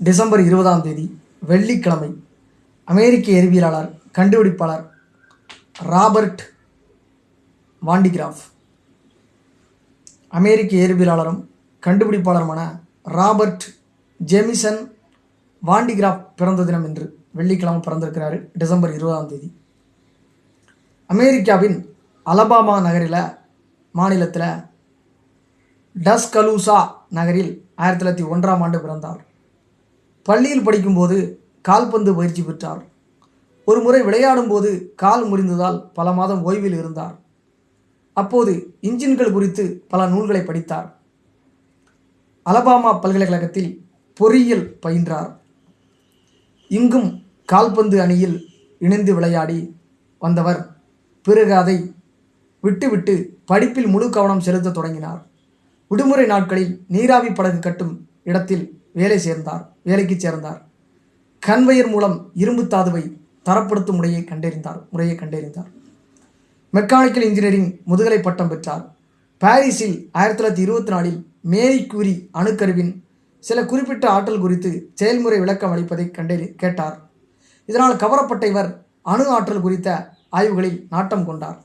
December இருபதாம் தேதி வெள்ளிக்கிழமை அமெரிக்க அறிவியலாளர் கண்டுபிடிப்பாளர் ராபர்ட் வாண்டிகிராஃப் அமெரிக்க இயற்பியலாளரும் கண்டுபிடிப்பாளருமான Robert Jemison Van de Graaff பிறந்த தினம் என்று வெள்ளிக்கிழமை பிறந்திருக்கிறார் டிசம்பர் இருபதாம் தேதி. அமெரிக்காவின் அலபாமா நகரில் மாநிலத்தில் டஸ்கலூசா நகரில் ஆயிரத்தி தொள்ளாயிரத்தி ஒன்றாம் ஆண்டு பிறந்தார். பள்ளியில் படிக்கும்போது கால்பந்து பயிற்சி பெற்றார். ஒரு முறை விளையாடும்போது கால் முறிந்ததால் பல மாதம் ஓய்வில் இருந்தார். அப்போது இன்ஜின்கள் குறித்து பல நூல்களை படித்தார். அலபாமா பல்கலைக்கழகத்தில் பொறியியல் பயின்றார். இங்கும் கால்பந்து அணியில் இணைந்து விளையாடி வந்தவர். பிறகு அதை விட்டுவிட்டு படிப்பில் முழு கவனம் செலுத்த தொடங்கினார். விடுமுறை நாட்களில் நீராவி படகு கட்டும் இடத்தில் வேலை சேர்ந்தார் வேலைக்கு சேர்ந்தார். கன்வெயர் மூலம் இரும்பு தாதுவை தரப்படுத்தும் முறையை கண்டறிந்தார் முறையை கண்டறிந்தார். மெக்கானிக்கல் இன்ஜினியரிங் முதுகலை பட்டம் பெற்றார். பாரிஸில் ஆயிரத்தி தொள்ளாயிரத்தி இருபத்தி நாலில் மேரி கூரி அணுக்கருவின் சில குறிப்பிட்ட ஆற்றல் குறித்து செயல்முறை விளக்கம் அளிப்பதை கண்டறி கேட்டார். இதனால் கவரப்பட்ட இவர் அணு ஆற்றல் குறித்த ஆய்வுகளில் நாட்டம் கொண்டார்.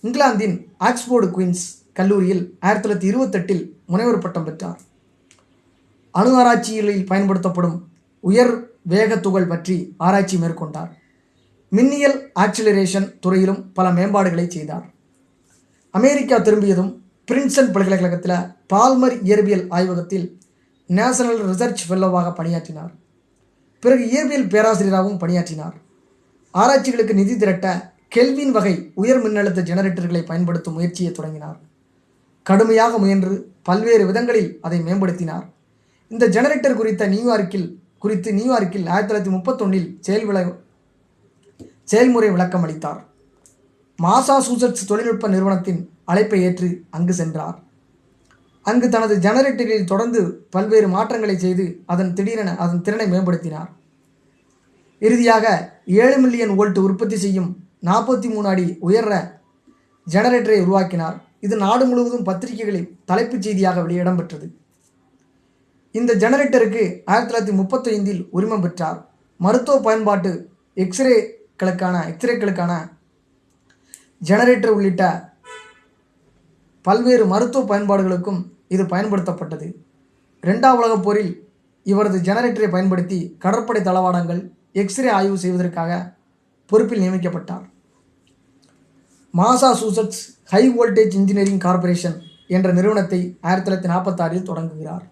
இங்கிலாந்தின் ஆக்ஸ்போர்டு குயின்ஸ் கல்லூரியில் ஆயிரத்தி தொள்ளாயிரத்தி இருபத்தெட்டில் முனைவர் பட்டம் பெற்றார். அணு ஆராய்ச்சிகளில் பயன்படுத்தப்படும் உயர் வேகத்துகள் பற்றி ஆராய்ச்சி மேற்கொண்டார். மின்னியல் ஆக்சிலரேஷன் துறையிலும் பல மேம்பாடுகளை செய்தார். அமெரிக்கா திரும்பியதும் பிரின்சன் பல்கலைக்கழகத்தில் பால்மர் இயற்பியல் ஆய்வகத்தில் நேஷனல் ரிசர்ச் ஃபெல்லோவாக பணியாற்றினார். பிறகு இயற்பியல் பேராசிரியராகவும் பணியாற்றினார். ஆராய்ச்சிகளுக்கு நிதி திரட்ட கெல்வின் வகை உயர் மின்னழுத்த ஜெனரேட்டர்களை பயன்படுத்தும் முயற்சியை தொடங்கினார். கடுமையாக முயன்று பல்வேறு விதங்களில் அதை மேம்படுத்தினார். இந்த ஜெனரேட்டர் குறித்த நியூயார்க்கில் குறித்து நியூயார்க்கில் ஆயிரத்தி தொள்ளாயிரத்தி முப்பத்தொன்னில் செயல் விள செயல்முறை விளக்கம் அளித்தார். மாசாசூசட்ஸ் தொழில்நுட்ப நிறுவனத்தின் அழைப்பை ஏற்று அங்கு சென்றார். அங்கு தனது ஜெனரேட்டரில் தொடர்ந்து பல்வேறு மாற்றங்களை செய்து அதன் திடீரென அதன் திறனை மேம்படுத்தினார். இறுதியாக ஏழு மில்லியன் வோல்ட் உற்பத்தி செய்யும் நாற்பத்தி மூணு அடி உயர்ற ஜெனரேட்டரை உருவாக்கினார். இது நாடு முழுவதும் பத்திரிகைகளில் தலைப்புச் செய்தியாக வெளியிடம் பெற்றது. இந்த ஜெனரேட்டருக்கு ஆயிரத்தி தொள்ளாயிரத்தி முப்பத்தைந்தில் உரிமம் பெற்றார். மருத்துவ பயன்பாட்டு எக்ஸ்ரேக்களுக்கான எக்ஸ்ரேக்களுக்கான ஜெனரேட்டர் உள்ளிட்ட பல்வேறு மருத்துவ பயன்பாடுகளுக்கும் இது பயன்படுத்தப்பட்டது. ரெண்டாம் உலகப் போரில் இவரது ஜெனரேட்டரை பயன்படுத்தி கடற்படை தளவாடங்கள் எக்ஸ்ரே ஆய்வு செய்வதற்காக பொறுப்பில் நியமிக்கப்பட்டார். Massachusetts High Voltage Engineering Corporation என்ற நிறுவனத்தை ஆயிரத்தி தொள்ளாயிரத்தி நாற்பத்தாறில் தொடங்குகிறார்.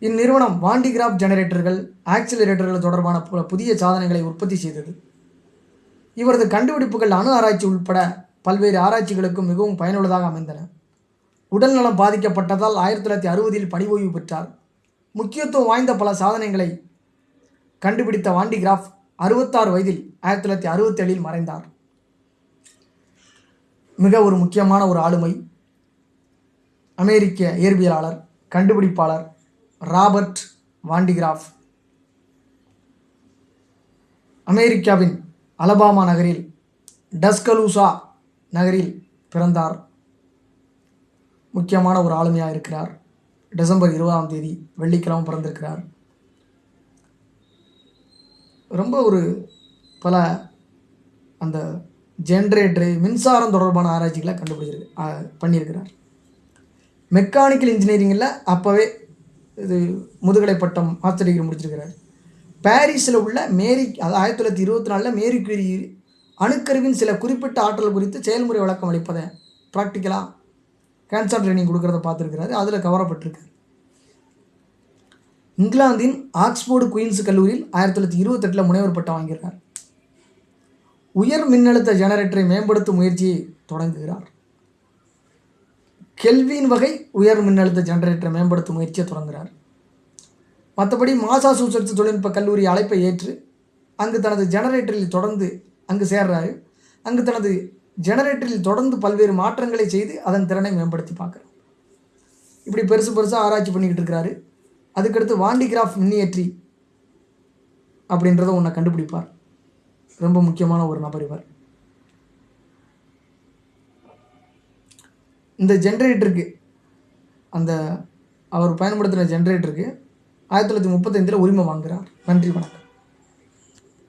இந்நிறுவனம் வாண்டிகிராப் ஜெனரேட்டர்கள் ஆக்சிலரேட்டர்கள் தொடர்பான பல புதிய சாதனங்களை உற்பத்தி செய்தது. இவரது கண்டுபிடிப்புகள் அணு ஆராய்ச்சி உட்பட பல்வேறு ஆராய்ச்சிகளுக்கும் மிகவும் பயனுள்ளதாக அமைந்தன. உடல்நலம் பாதிக்கப்பட்டதால் ஆயிரத்தி தொள்ளாயிரத்தி அறுபதில் பணி ஓய்வு பெற்றார். முக்கியத்துவம் வாய்ந்த பல சாதனைகளை கண்டுபிடித்த வாண்டிகிராஃப் அறுபத்தாறு வயதில் ஆயிரத்தி தொள்ளாயிரத்தி அறுபத்தேழில் மறைந்தார். மிக ஒரு முக்கியமான ஒரு ஆளுமை அமெரிக்க இயற்பியலாளர் கண்டுபிடிப்பாளர் ராபர்ட் வாண்டிகிராஃப் அமெரிக்காவின் அலபாமா நகரில் டஸ்கலூசா நகரில் பிறந்தார். முக்கியமான ஒரு ஆளுமையாக இருக்கிறார். டிசம்பர் இருபதாம் தேதி வெள்ளிக்கிழமை பிறந்திருக்கிறார். ரொம்ப ஒரு பல அந்த ஜென்ரேட்டரு மின்சாரம் தொடர்பான ஆராய்ச்சிகளை கண்டுபிடிச்சிருக்கு பண்ணியிருக்கிறார். மெக்கானிக்கல் இன்ஜினியரிங்கில் அப்போவே இது முதுகலை பட்டம் மாஸ்டர் டிகிரி முடிச்சிருக்கிறார். பாரிஸில் உள்ள மேரி அது ஆயிரத்தி தொள்ளாயிரத்தி இருபத்தி நாலில் மேரி கியூரி அணுக்கருவின் சில குறிப்பிட்ட ஆற்றல் குறித்து செயல்முறை விளக்கம் அளிப்பதை ப்ராக்டிக்கலாக கேன்சர் ட்ரைனிங் கொடுக்குறத பார்த்துருக்கிறாரு. அதில் கவரப்பட்டிருக்காரு இங்கிலாந்தின் ஆக்ஸ்போர்டு குயின்ஸ் கல்லூரியில் ஆயிரத்தி தொள்ளாயிரத்தி இருபத்தெட்டில் முனைவர் பட்டம் வாங்கியிருக்கார். உயர் மின்னழுத்த ஜெனரேட்டரை மேம்படுத்தும் முயற்சியை தொடங்குகிறார். கெல்வின் வகை உயர் மின்னழுத்த ஜெனரேட்டரை மேம்படுத்தும் முயற்சியை தொடங்குகிறார் மற்றபடி மாசாசூசட்ஸ் தொழில்நுட்ப கல்லூரி அழைப்பை ஏற்று அங்கு தனது ஜெனரேட்டரில் தொடர்ந்து அங்கு சேர்றாரு. அங்கு தனது ஜெனரேட்டரில் தொடர்ந்து பல்வேறு மாற்றங்களை செய்து அதன் திறனை மேம்படுத்தி பார்க்குறார். இப்படி பெருசு பெருசாக ஆராய்ச்சி பண்ணிக்கிட்டு இருக்கிறாரு. அதுக்கடுத்து வாண்டிகிராஃப் மின்னியற்றி அப்படின்றத ஒன்றை கண்டுபிடிப்பார். ரொம்ப முக்கியமான ஒரு நபர் இவர். இந்த ஜென்ரேட்டருக்கு அந்த அவர் பயன்படுத்தின ஜென்ரேட்டருக்கு ஆயிரத்தி தொள்ளாயிரத்தி முப்பத்தைந்தில் உரிமை வாங்குகிறார் நன்றி வணக்கம்.